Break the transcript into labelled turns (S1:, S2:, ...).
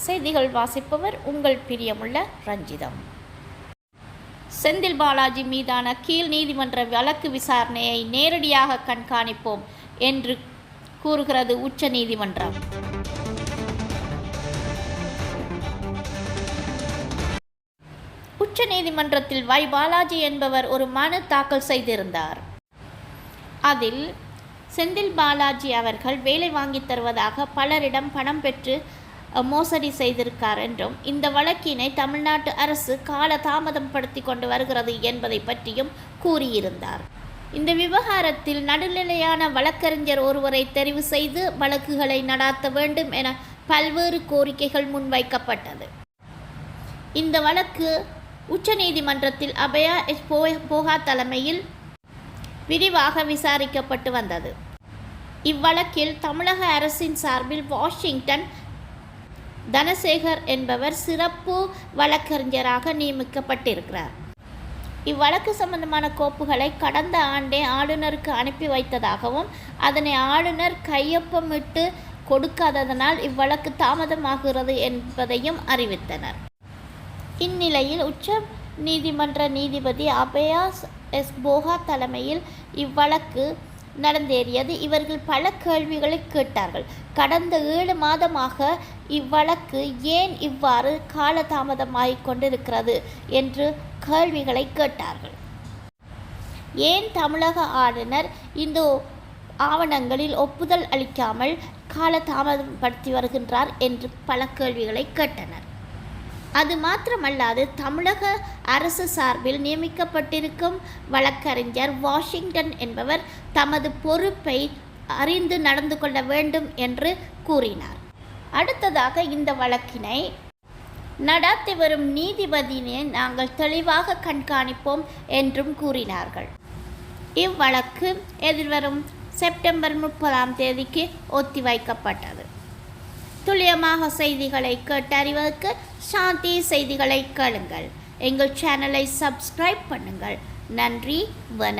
S1: செய்திகள் வாசிப்பவர் உங்கள் பிரியமுள்ள ரஞ்சிதம். செந்தில் பாலாஜி மீதான கீழ் நீதிமன்ற வழக்கு விசாரணையை நேரடியாக கண்காணிப்போம் என்று கூறுகிறது உச்ச நீதிமன்றம். உச்ச நீதிமன்றத்தில் வை பாலாஜி என்பவர் ஒரு மனு தாக்கல் செய்திருந்தார். அதில் செந்தில் பாலாஜி அவர்கள் வேலை வாங்கி தருவதாக பலரிடம் பணம் பெற்று மோசடி செய்திருக்கார் என்றும் இந்த வழக்கினை தமிழ்நாட்டு அரசு கால தாமதம் படுத்தி கொண்டு வருகிறது என்பதை பற்றியும் கூறியிருந்தார். இந்த விவகாரத்தில் நடுநிலையான வழக்கறிஞர் ஒருவரை தெரிவு செய்து வழக்குகளை நடாத்த வேண்டும் என பல்வேறு கோரிக்கைகள் முன்வைக்கப்பட்டது. இந்த வழக்கு உச்சநீதிமன்றத்தில் அபயா எஸ் போ- போகா தலைமையில் விரிவாக விசாரிக்கப்பட்டு வந்தது. இவ்வழக்கில் தமிழக அரசின் சார்பில் வாஷிங்டன் தனசேகர் என்பவர் சிறப்பு வழக்கறிஞராக நியமிக்கப்பட்டிருக்கிறார். இவ்வழக்கு சம்பந்தமான கோப்புகளை கடந்த ஆண்டே ஆளுநருக்கு அனுப்பி வைத்ததாகவும் அதனை ஆளுநர் கையொப்பமிட்டு கொடுக்காததனால் இவ்வழக்கு தாமதமாகிறது என்பதையும் அறிவித்தனர். இந்நிலையில் உச்ச நீதிமன்ற நீதிபதி அபயாஸ் எஸ். போகா தலைமையில் இவ்வழக்கு நடந்தேறியது. இவர்கள் பல கேள்விகளை கேட்டார்கள். கடந்த ஏழு மாதமாக இவ்வழக்கு ஏன் இவ்வாறு காலதாமதமாகிக் கொண்டிருக்கிறது என்று கேள்விகளை கேட்டார்கள். ஏன் தமிழக ஆளுநர் இந்த ஆவணங்களில் ஒப்புதல் அளிக்காமல் காலதாமதப்படுத்தி வருகின்றார் என்று பல கேள்விகளை கேட்டனர். அது மாத்திரமல்லாது தமிழக அரசு சார்பில் நியமிக்கப்பட்டிருக்கும் வழக்கறிஞர் வாஷிங்டன் என்பவர் தமது பொறுப்பை அறிந்து நடந்து கொள்ள வேண்டும் என்று கூறினார். அடுத்ததாக இந்த வழக்கினை நடாத்தி வரும் நீதிபதியினை நாங்கள் தெளிவாக கண்காணிப்போம் என்றும் கூறினார்கள். இவ்வழக்கு எதிர்வரும் செப்டம்பர் முப்பதாம் தேதிக்கு ஒத்திவைக்கப்பட்டது. துல்லியமாக செய்திகளை கேட்டறிவதற்கு சாந்தி செய்திகளை கேளுங்கள். எங்கள் சேனலை சப்ஸ்கிரைப் பண்ணுங்கள். நன்றி வணக்கம்.